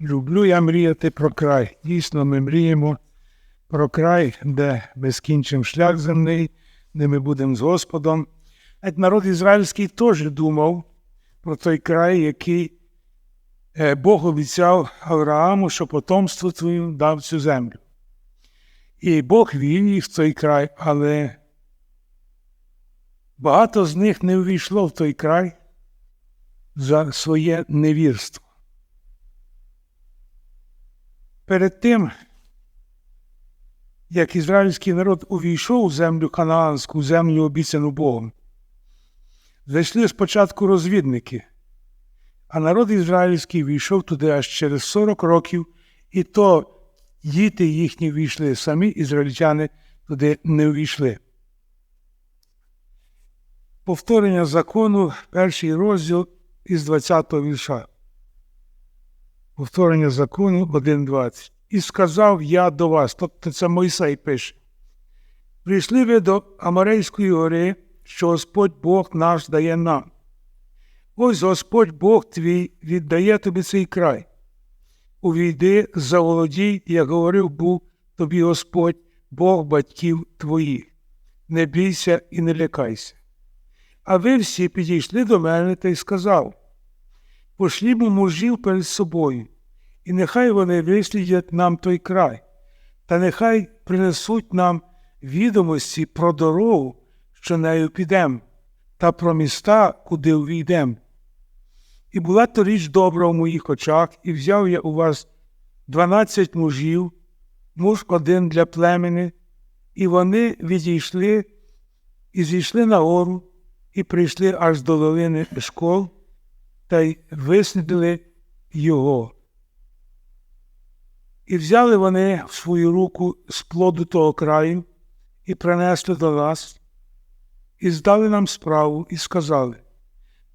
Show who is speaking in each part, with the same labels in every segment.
Speaker 1: Люблю я мріяти про край. Дійсно, ми мріємо про край, де ми скінчимо шлях земний, де ми будемо з Господом. Навіть народ ізраїльський теж думав про той край, який е, Бог обіцяв Аврааму, що потомство твоїм дав цю землю. І Бог вів їх в той край, але багато з них не увійшло в той край за своє невірство. Перед тим, як ізраїльський народ увійшов у землю Ханаанську, землю обіцяну Богом, зайшли спочатку розвідники, а народ ізраїльський війшов туди аж через 40 років, і то діти їхні війшли, самі ізраїльтяни туди не увійшли. Повторення закону, перший розділ із 20-го вірша. Повторення закону 1.20. І сказав я до вас, тобто це Мойсей пише. Прийшли ви до Амарейської гори, що Господь Бог наш дає нам. Ось Господь Бог твій віддає тобі цей край. Увійди, заволодій, як говорив був тобі Господь, Бог батьків твоїх. Не бійся і не лякайся. А ви всі підійшли до мене та й сказав пошлімо мужів перед собою, і нехай вони вислідять нам той край, та нехай принесуть нам відомості про дорогу, що нею підемо, та про міста, куди увійдемо. І була то річ добра в моїх очах, і взяв я у вас дванадцять мужів, муж один для племени, і вони відійшли і зійшли на гору, і прийшли аж до долини школ, та й вислідили його. І взяли вони в свою руку з плоду того краю і принесли до нас, і здали нам справу, і сказали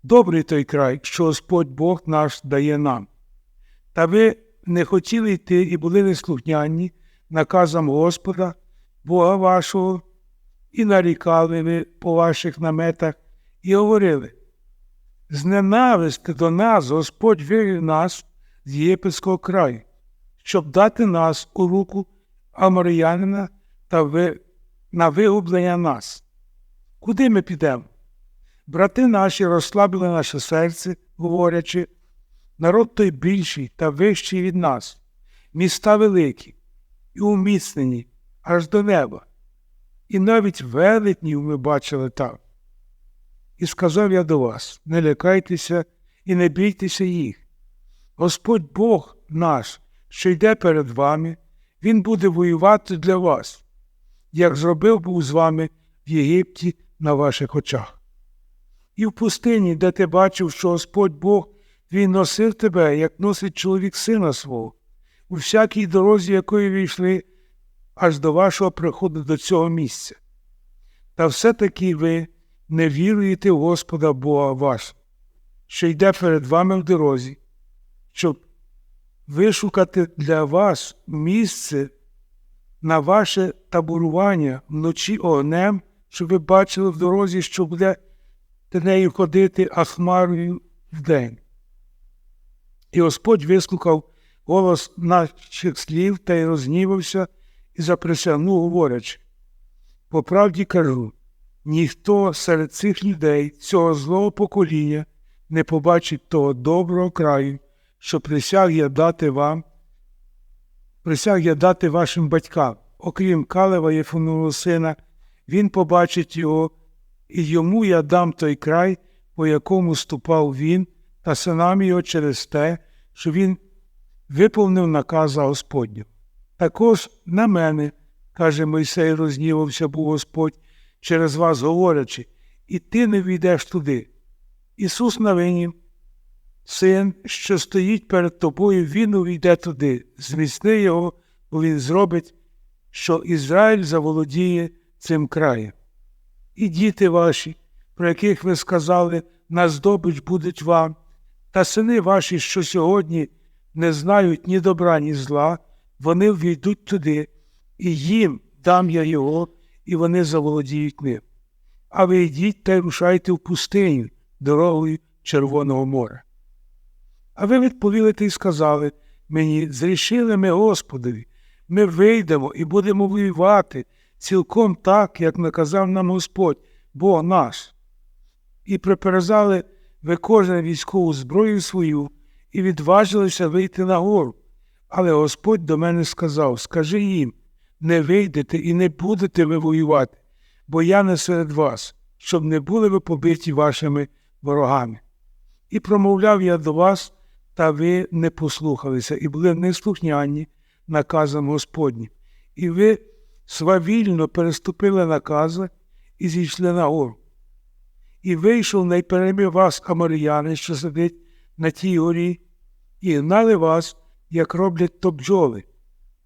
Speaker 1: Добрий той край, що Господь Бог наш дає нам. Та ви не хотіли йти і були неслухняні наказам Господа, Бога вашого, і нарікали ви по ваших наметах, і говорили з ненависти до нас Господь вивів нас з Єгипетського краю, щоб дати нас у руку Амаріянина та ви, на вигублення нас. Куди ми підемо? Брати наші розслабили наше серце, говорячи, народ той більший та вищий від нас, міста великі і уміцнені аж до неба, і навіть велетнів ми бачили там. І сказав я до вас не лякайтеся і не бійтеся їх. Господь Бог наш, що йде перед вами, Він буде воювати для вас, як зробив був з вами в Єгипті на ваших очах. І в пустині, де ти бачив, що Господь Бог Він носив тебе, як носить чоловік сина свого, у всякій дорозі, якої ви йшли, аж до вашого приходу до цього місця. Та все-таки ви не віруєте в Господа Бога вашого, що йде перед вами в дорозі, щоб вишукати для вас місце на ваше таборування вночі огнем, щоб ви бачили в дорозі, що буде нею ходити, а хмарою вдень. І Господь вислухав голос наших слів та й рознівався і заприсягнув, говорячи, по правді кажу, ніхто серед цих людей, цього злого покоління, не побачить того доброго краю, що присяг я дати вам, присяг я дати вашим батькам, окрім Калева Єфонового сина, він побачить його, і йому я дам той край, по якому ступав він, та синам його через те, що він виповнив наказа Господню. Також на мене, каже Мойсей, рознівався був Господь, через вас говорячи, і ти не війдеш туди. Ісус Навинів, син, що стоїть перед тобою, він увійде туди, зміцни його, бо він зробить, що Ізраїль заволодіє цим краєм. І діти ваші, про яких ви сказали, на здобич будуть вам, та сини ваші, що сьогодні не знають ні добра, ні зла, вони війдуть туди, і їм дам я його, і вони заволодіють ним. А ви йдіть та й рушайте в пустиню дорогою Червоного моря. А ви відповіли та й сказали мені, зрішили ми Господові, ми вийдемо і будемо воювати цілком так, як наказав нам Господь, Бог наш. І приперезали ви кожен військову зброю свою і відважилися вийти на гору. Але Господь до мене сказав: Скажи їм, не вийдете і не будете ви воювати, бо я не серед вас, щоб не були ви побиті вашими ворогами. І промовляв я до вас, та ви не послухалися, і були неслухняні наказам Господнім. І ви свавільно переступили накази і зійшли на гору. І вийшов найперемі вас Амаріяни, що сидить на тій горі, і гнали вас, як роблять то бджоли,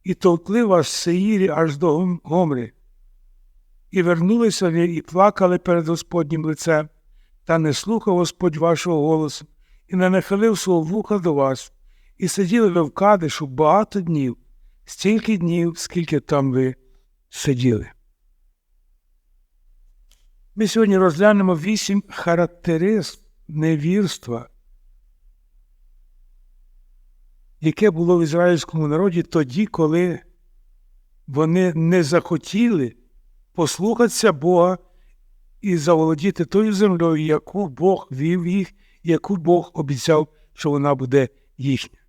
Speaker 1: і товкли вас в Сеїрі аж до Гомри. І вернулися ви і плакали перед Господнім лицем, та не слухав Господь вашого голосу, і не нахилив свого вуха до вас, і сиділи ви в Кадишу багато днів, стільки днів, скільки там ви сиділи. Ми сьогодні розглянемо вісім характеристик невірства, яке було в ізраїльському народі тоді, коли вони не захотіли послухатися Бога і заволодіти тою землею, яку Бог вів їх, яку Бог обіцяв, що вона буде їхня.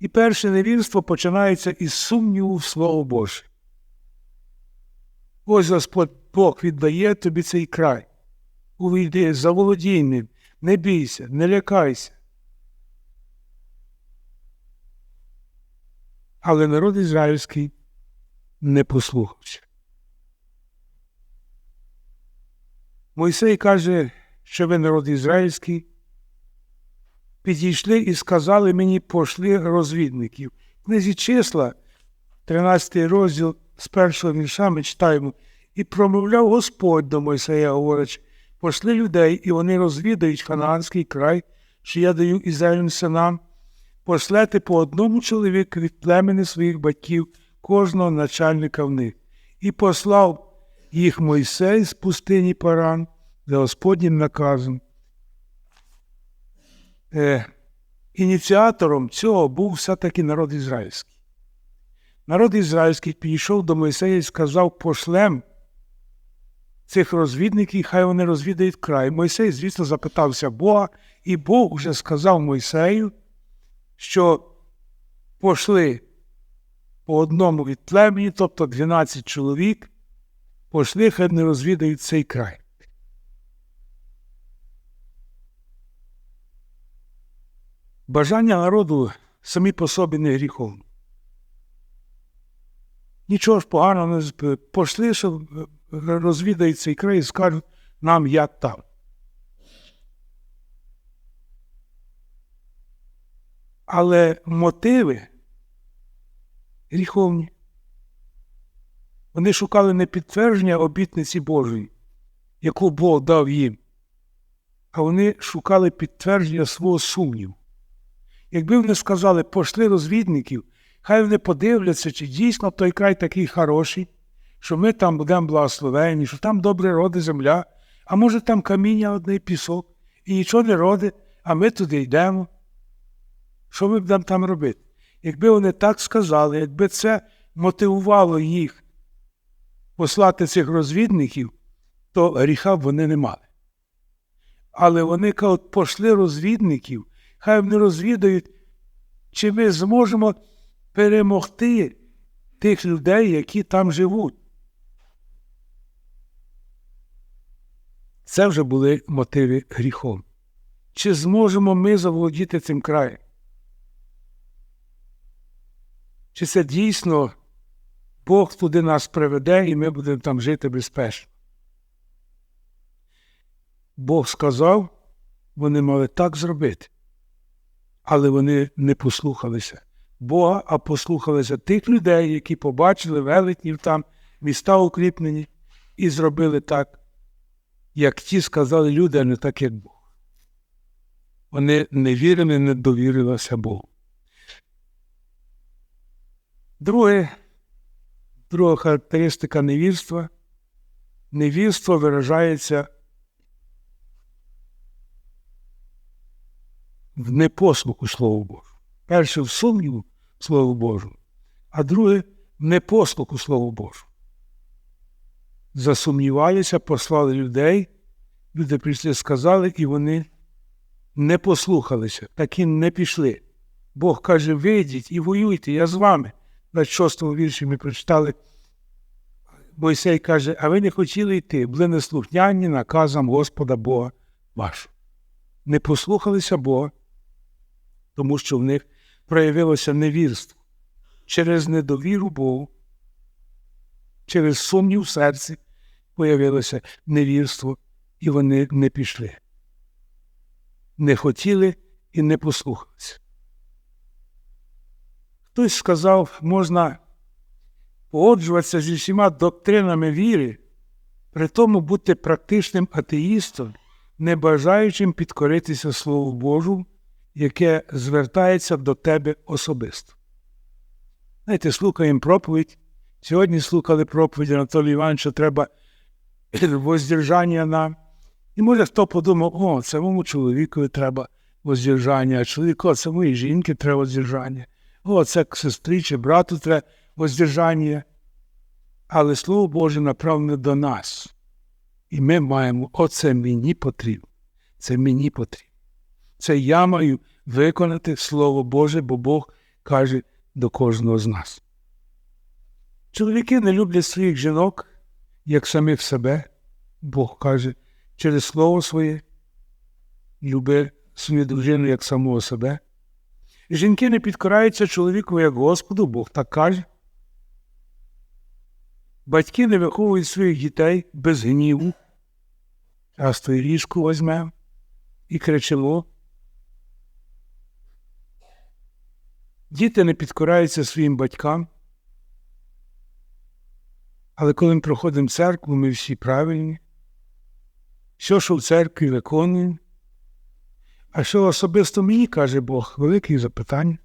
Speaker 1: І перше невірство починається із сумніву в Слово Боже. Ось Господь Бог віддає тобі цей край. Увійди, заволодій ним, не бійся, не лякайся. Але народ ізраїльський не послухався. Мойсей каже, що ви народ ізраїльський, підійшли і сказали мені, пошли розвідників. Книзі числа, 13 розділ з першого вірша ми читаємо, і промовляв Господь до Мойсея, говорячи, пошли людей, і вони розвідають ханаанський край, що я даю Ізраїльним синам, пошлете по одному чоловіку від племени своїх батьків, кожного начальника в них, і послав їх Мойсей з пустині Паран за Господнім наказом. Е, Ініціатором цього був все-таки народ ізраїльський. Народ ізраїльський підійшов до Мойсея і сказав пошлем цих розвідників, хай вони розвідають край. Мойсей, звісно, запитався Бога, і Бог уже сказав Мойсею, що пошли по одному від племені, тобто 12 чоловік, пошли, хай не розвідають цей край. Бажання народу самі по собі не гріховні. Нічого ж поганого не пошли, що розвідають цей край і скажуть нам, як там. Але мотиви гріховні. Вони шукали не підтвердження обітниці Божої, яку Бог дав їм, а вони шукали підтвердження свого сумніву. Якби вони сказали, пошли розвідників, хай вони подивляться, чи дійсно той край такий хороший, що ми там будемо благословені, що там добре роди земля, а може там каміння одне пісок, і нічого не роди, а ми туди йдемо. Що ми будемо там робити? Якби вони так сказали, якби це мотивувало їх послати цих розвідників, то гріха б вони не мали. Але вони кажуть, пошли розвідників, хай вони розвідають, чи ми зможемо перемогти тих людей, які там живуть. Це вже були мотиви гріхом. Чи зможемо ми заволодіти цим краєм? Чи це дійсно Бог туди нас приведе і ми будемо там жити безпечно? Бог сказав, вони мали так зробити, але вони не послухалися Бога, а послухалися тих людей, які побачили велетнів там, міста укріплені, і зробили так, як ті сказали люди, а не так, як Бог. Вони не вірили, не довірилися Богу. Друге, друга характеристика невірства. Невірство виражається в непослуху Слову Божу. Перше в сумніву Слову Божу, а друге в непослуху Слову Божу. Засумнівалися, послали людей, люди прийшли, сказали, і вони не послухалися, так і не пішли. Бог каже: вийдіть і воюйте, я з вами. На 26 вірші ми прочитали. Мойсей каже, а ви не хотіли йти, були неслухняні наказам Господа Бога вашого. Не послухалися Бога, тому що в них проявилося невірство через недовіру Богу, через сумнів в серці появилося невірство, і вони не пішли. Не хотіли і не послухалися. Хтось сказав, можна погоджуватися зі всіма доктринами віри, при тому бути практичним атеїстом, не бажаючим підкоритися Слову Божу, яке звертається до тебе особисто. Знаєте, слухаємо проповідь. Сьогодні слухали проповідь Анатолія Івановича, треба воздержання нам. І може хто подумав, о, це моєму чоловікові треба воздержання, а чоловіку, це моїй жінки треба воздержання. О, це сестрі чи брату треба воздержання. Але Слово Боже направлене до нас. І ми маємо, оце мені потрібно. Це мені потрібно. Це я маю виконати Слово Боже, бо Бог каже до кожного з нас. Чоловіки не люблять своїх жінок, як самих себе. Бог каже, через Слово своє люби свою дружину як самого себе. Жінки не підкораються чоловіку як Господу, Бог так каже. Батьки не виховують своїх дітей без гніву, часто і ріжку візьмемо і кричимо. Діти не підкораються своїм батькам. Але коли ми проходимо церкву, ми всі правильні. Все, що в церкві виконуємо. А що особисто мені каже Бог, велике запитання.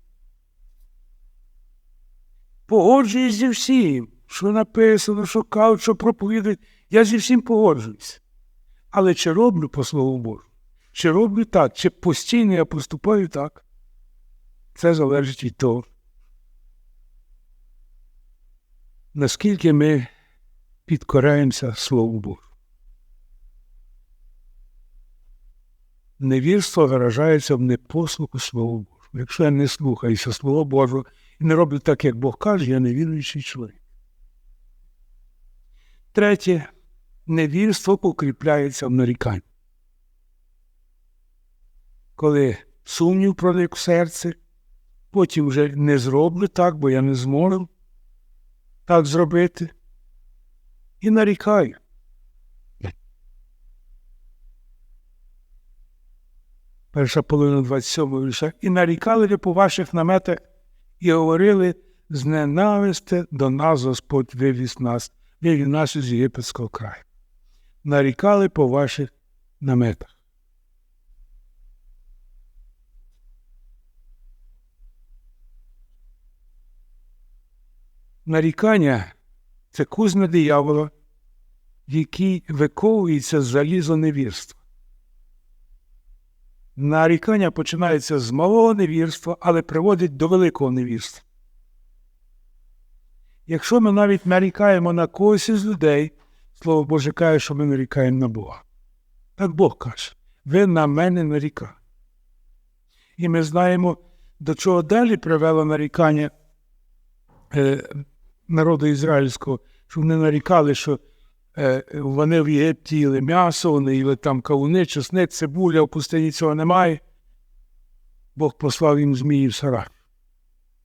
Speaker 1: Погоджуюсь зі всім, що написано, що кажуть, що проповідують. Я зі всім погоджуюсь. Але чи роблю по Слову Божу? Чи роблю так, чи постійно я поступаю так? Це залежить від того, наскільки ми підкораємося Слову Божу. Невірство виражається в непослуху Слову Божу. Якщо я не слухаюся Слово Божого і не роблю так, як Бог каже, я невіруючий чоловік. Третє, невірство укріпляється в наріканні. Коли сумнів проник в серце, потім вже не зроблю так, бо я не зможу так зробити. І нарікаю. Перша половина 27 вірша. І нарікали по ваших наметах і говорили з ненависти до нас Господь вивіз нас, вивів нас із Єгипетського краю. Нарікали по ваших наметах. Нарікання це кузня диявола, в якій виковується залізо невірства. Нарікання починається з малого невірства, але приводить до великого невірства. Якщо ми навіть нарікаємо на когось із людей, слово Боже каже, що ми нарікаємо на Бога. Так Бог каже, ви на мене нарікаєте. І ми знаємо, до чого далі привело нарікання е, народу ізраїльського, що вони нарікали, що вони в Єгипті їли м'ясо, вони їли там кавуни, чесник, цибуля, в пустині цього немає. Бог послав їм зміїв сара.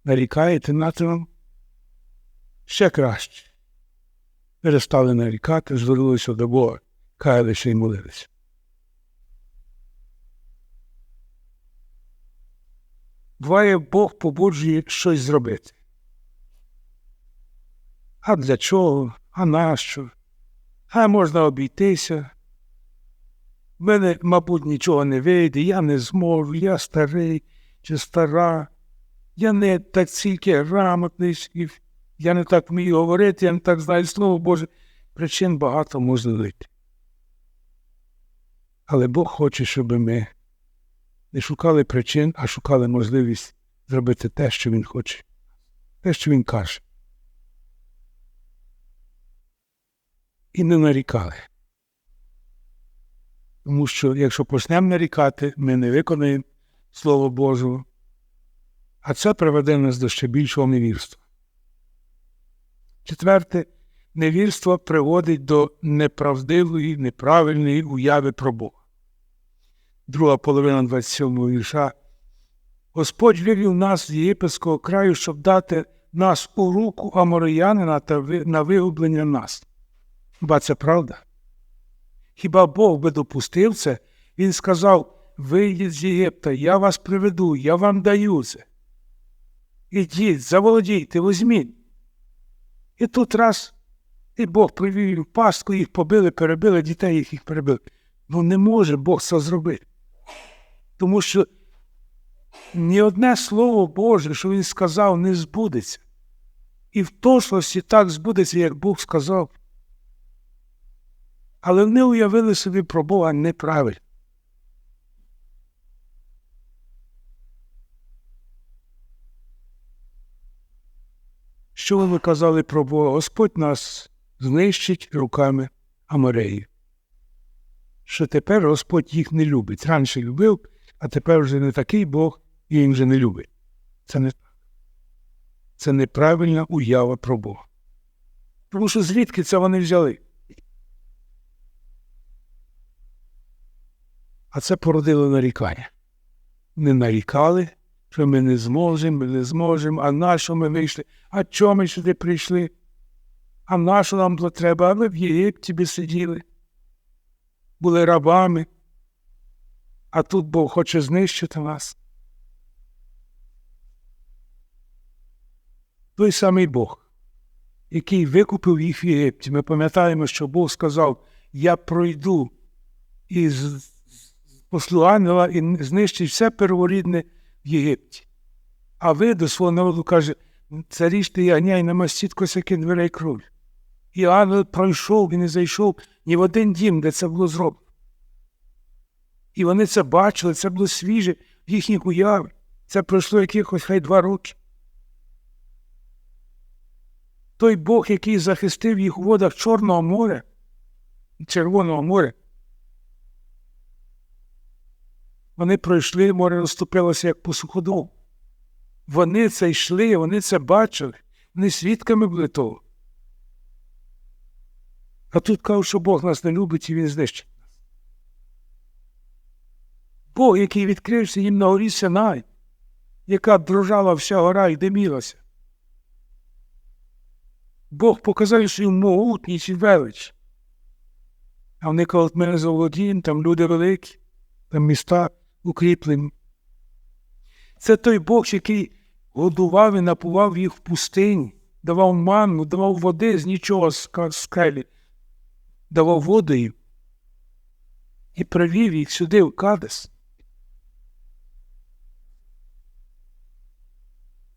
Speaker 1: Нарікаєте нате вам? Ще краще. Перестали нарікати, звернулися до Бога, каялися і молилися. Буває, Бог побуджує щось зробити. А для чого? А нащо? А можна обійтися. В мене, мабуть, нічого не вийде, я не зможу, я старий чи стара, я не так стільки грамотний, я не так вмію говорити, я не так знаю слово Боже. Причин багато можна знайти. Але Бог хоче, щоб ми не шукали причин, а шукали можливість зробити те, що він хоче, те, що він каже. І не нарікали. Тому що якщо почнемо нарікати, ми не виконаємо Слово Божого, а це приведе нас до ще більшого невірства. Четверте, невірство приводить до неправдивої, неправильної уяви про Бога. Друга половина 27 вірша. Господь вивів нас з єгипетського краю, щоб дати нас у руку амореянина та на вигублення нас. Хіба це правда? Хіба Бог би допустив це? Він сказав: Вийдіть з Єгипта, я вас приведу, я вам даю це. Ідіть, заволодійте, візьміть. І тут раз і Бог привів їм пастку, їх побили, перебили, дітей їх їх перебили. Ну не може Бог це зробити. Тому що ні одне слово Боже, що Він сказав, не збудеться. І в точності так збудеться, як Бог сказав. Але вони уявили собі про Бога неправильно. Що вони казали про Бога? Господь нас знищить руками Амореї. Що тепер Господь їх не любить. Раніше любив, а тепер вже не такий Бог і він вже не любить. Це не так. Це неправильна уява про Бога. Тому що звідки це вони взяли? А це породило нарікання. Не нарікали, що ми не зможемо, ми не зможемо, а на що ми вийшли, а чому ми сюди прийшли? А на що нам було треба? А ми в Єгипті би сиділи, були рабами, а тут Бог хоче знищити нас. Той самий Бог, який викупив їх в Єгипті. Ми пам'ятаємо, що Бог сказав: Я пройду із послу ангела і знищить все перворідне в Єгипті. А ви до свого народу каже, царіжте і аняй намастіть косяки дверей крові. І ангел пройшов і не зайшов ні в один дім, де це було зроблено. І вони це бачили, це було свіже в їхніх уявах. Це пройшло якихось хай два роки. Той Бог, який захистив їх у водах Чорного моря, Червоного моря, Вони пройшли, море розступилося як по суходолу. Вони це йшли, вони це бачили, вони свідками були того. А тут кажуть, що Бог нас не любить і Він знищить нас. Бог, який відкрився їм на горі Синай, яка дрожала вся гора і димілася. Бог показав свою могутність і велич. А вони кажуть, ми не заволодіємо, там люди великі, там міста укріплені. Це той Бог, який годував і напував їх в пустині, давав манну, давав води з нічого з скелі, давав воду їм і привів їх сюди, в Кадес.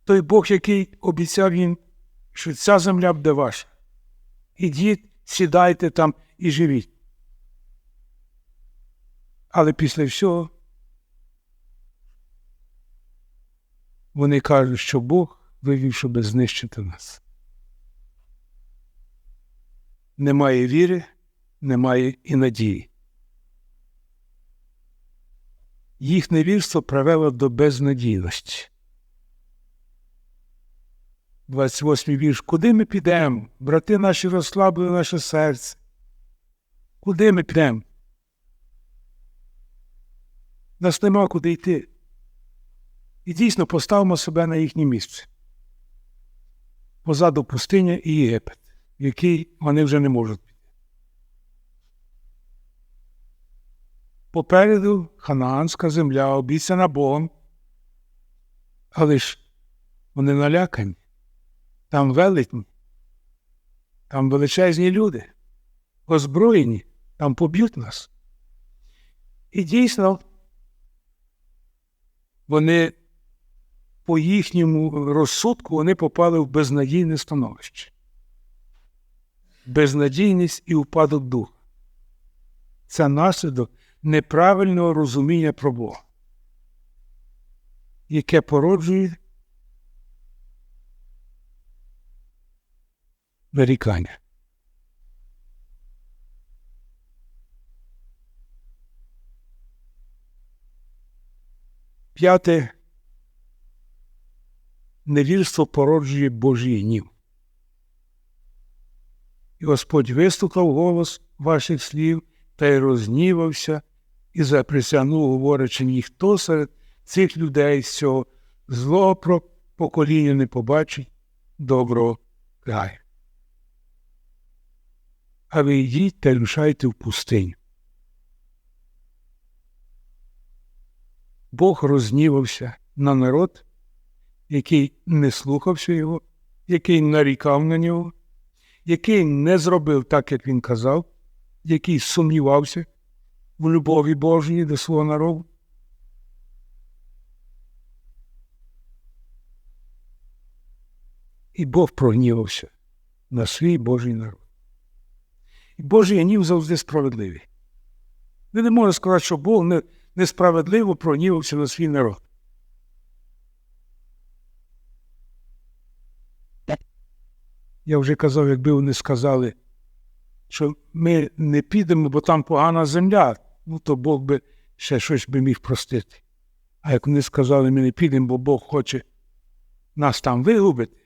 Speaker 1: Той Бог, який обіцяв їм, що ця земля буде ваша. Ідіть, сідайте там і живіть. Але після всього Вони кажуть, що Бог вивів, щоб знищити нас. Немає віри, немає і надії. Їх невірство привело до безнадійності. 28 вірш. Куди ми підемо? Брати наші розслабили наше серце. Куди ми підемо? Нас нема куди йти. І дійсно поставимо себе на їхнє місце. Позаду пустиня і Єгипет, в який вони вже не можуть піти. Попереду ханаанська земля обіцяна Богом, але ж вони налякані, там велетні, там величезні люди, озброєні, там поб'ють нас. І дійсно вони по їхньому розсудку вони попали в безнадійне становище. Безнадійність і упадок духу. Це наслідок неправильного розуміння про Бога. яке породжує нарікання. П'яте. Невірство породжує Божий гнів. І Господь вислухав голос ваших слів та й рознівався, і заприсягнув, говорячи, ніхто серед цих людей з цього злого про покоління не побачить доброго краю. А ви йдіть та рушайте в пустиню. Бог рознівався на народ, який не слухався його, який нарікав на нього, який не зробив так, як він казав, який сумнівався в любові Божій до свого народу. І Бог прогнівався на свій Божий народ. І Божий гнів завжди справедливий. Ви не можете сказати, що Бог не, несправедливо прогнівався на свій народ. Я вже казав, якби вони сказали, що ми не підемо, бо там погана земля, ну то Бог би ще щось би міг простити. А як вони сказали, ми не підемо, бо Бог хоче нас там вигубити,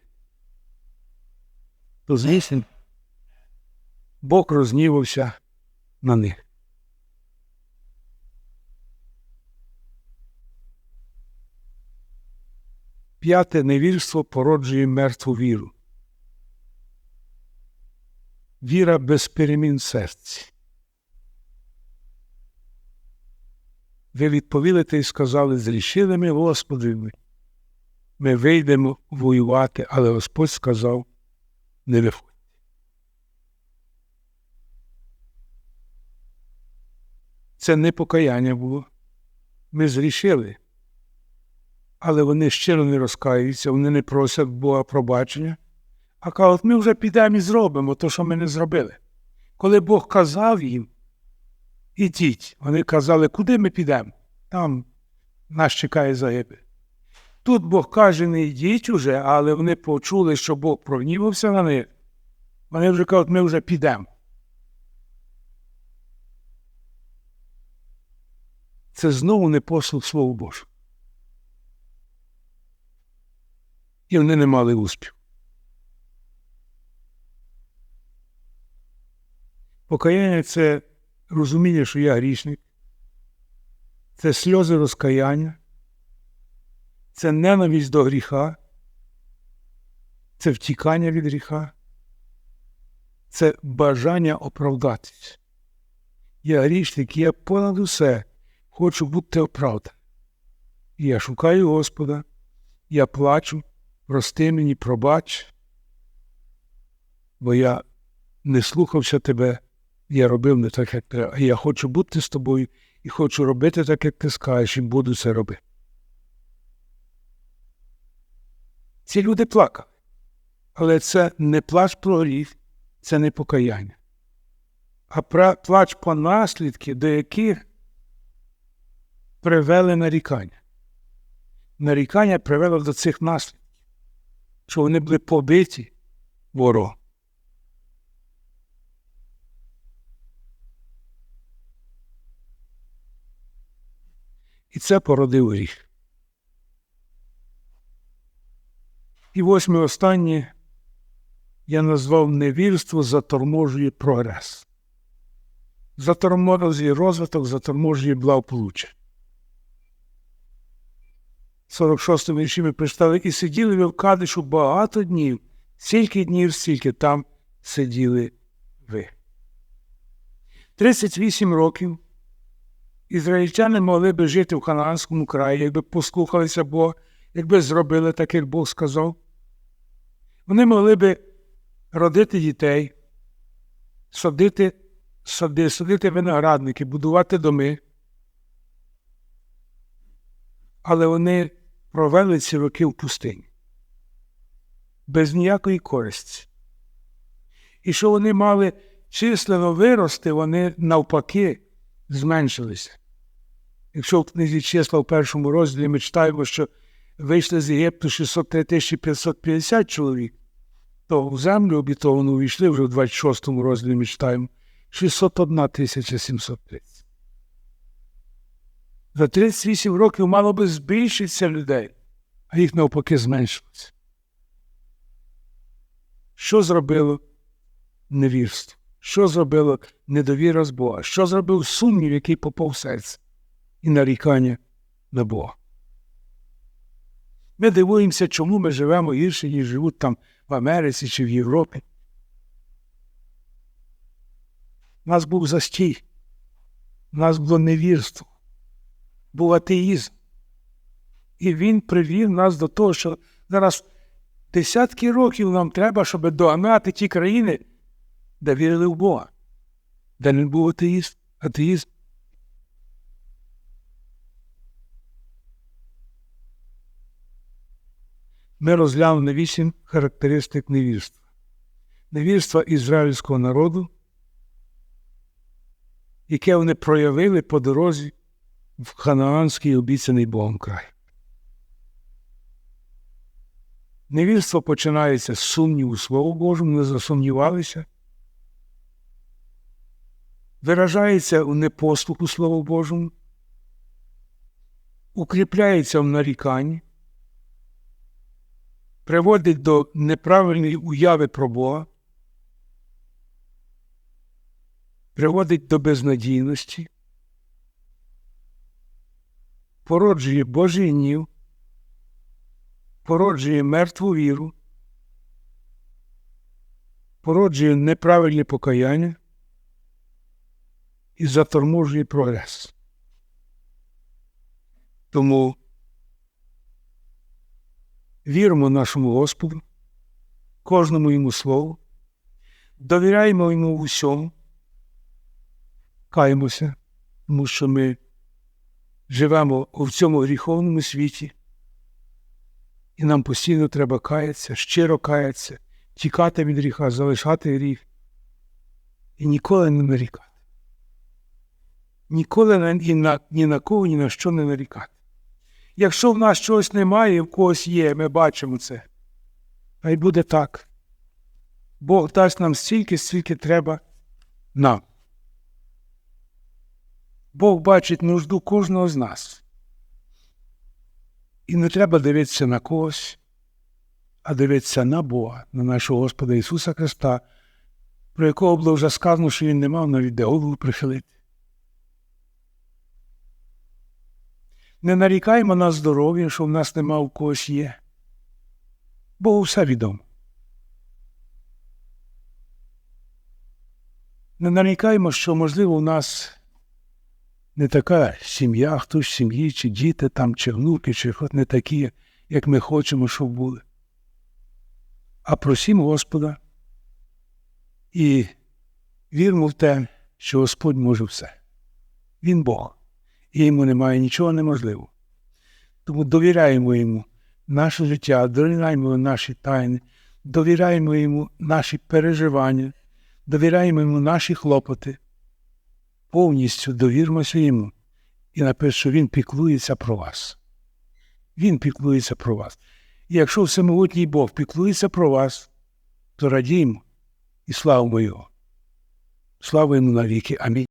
Speaker 1: то звісно, Бог рознівався на них. П'яте невірство породжує мертву віру. Віра без перемін серці. Ви відповіли та й сказали, зрішили ми, Господи, ми вийдемо воювати, але Господь сказав, не виходь. Це не покаяння було. Ми зрішили. Але вони щиро не розкаюються, вони не просять Бога пробачення, а кажуть, ми вже підемо і зробимо те, що ми не зробили. Коли Бог казав їм, ідіть, вони казали, куди ми підемо? Там нас чекає загибель. Тут Бог каже, не йдіть уже, але вони почули, що Бог прогнівався на них. Вони вже кажуть, ми вже підемо. Це знову не послуг Слову Божого. І вони не мали успіху. Покаяння це розуміння, що я грішник, це сльози розкаяння, це ненависть до гріха, це втікання від гріха, це бажання оправдатися. Я грішник, я понад усе хочу бути оправданий. І я шукаю Господа, я плачу, прости мені, пробач, бо я не слухався тебе, я робив не так, як треба. Я хочу бути з тобою і хочу робити так, як ти скажеш, і буду це робити. Ці люди плакали. Але це не плач про гріх, це не покаяння. А плач по наслідки, до яких привели нарікання. Нарікання привело до цих наслідків, що вони були побиті ворогом. І це породив гріх. І восьме останнє я назвав невірство заторможує прогрес. Заторможує розвиток, заторможує благополуччя. 46-му вірші ми прочитали, і сиділи ви в Кадишу багато днів, стільки днів, стільки там сиділи ви. 38 років ізраїльтяни могли би жити в Ханаанському краї, якби послухалися Бога, якби зробили так, як Бог сказав. Вони могли би родити дітей, садити сади, садити виноградники, будувати доми. Але вони провели ці роки в пустині без ніякої користі. І що вони мали числено вирости, вони навпаки зменшилися. Якщо в книзі числа в першому розділі ми читаємо, що вийшли з Єгипту 603 тисячі 550 чоловік, то в землю обітовану увійшли вже в 26 розділі ми читаємо 601 тисяча 730. За 38 років мало би збільшитися людей, а їх навпаки зменшилося. Що зробило невірство? Що зробило недовіра з Бога? Що зробив сумнів, який попав серце, і нарікання на Бога? Ми дивуємося, чому ми живемо гірше, ніж живуть там в Америці чи в Європі. У нас був застій, у нас було невірство, був атеїзм. І він привів нас до того, що зараз десятки років нам треба, щоб догнати ті країни, де вірили в Бога, де не був атеїзм. атеїзм. Ми розглянули вісім характеристик невірства. Невірства ізраїльського народу, яке вони проявили по дорозі в ханаанський обіцяний Богом край. Невірство починається з сумніву Слову Божому, не засумнівалися, виражається у непослуху Слову Божому, укріпляється в наріканні, приводить до неправильної уяви про Бога, приводить до безнадійності, породжує Божий гнів, породжує мертву віру, породжує неправильне покаяння і заторможує прогрес. Тому віримо нашому Господу, кожному йому слову, довіряємо йому в усьому, каємося, тому що ми живемо в цьому гріховному світі, і нам постійно треба каятися, щиро каятися, тікати від гріха, залишати гріх і ніколи не нарікати. Ніколи ні на, ні на кого, ні на що не нарікати. Якщо в нас чогось немає, і в когось є, ми бачимо це. Хай буде так. Бог дасть нам стільки, скільки треба нам. Бог бачить нужду кожного з нас. І не треба дивитися на когось, а дивитися на Бога, на нашого Господа Ісуса Христа, про якого було вже сказано, що Він не мав навіть де голову прихилити. Не нарікаємо на здоров'я, що в нас нема у когось є. Богу все відомо. Не нарікаємо, що, можливо, у нас не така сім'я, хтось в сім'ї, чи діти там, чи внуки, чи хоч не такі, як ми хочемо, щоб були. А просімо Господа і віримо в те, що Господь може все. Він Бог, і йому немає нічого неможливого. Тому довіряємо йому наше життя, довіряємо наші тайни, довіряємо йому наші переживання, довіряємо йому наші хлопоти повністю довірмося йому і напише, що він піклується про вас. Він піклується про вас. І якщо всемогутній Бог піклується про вас, то радіємо і славимо Його. Слава йому навіки. Амінь.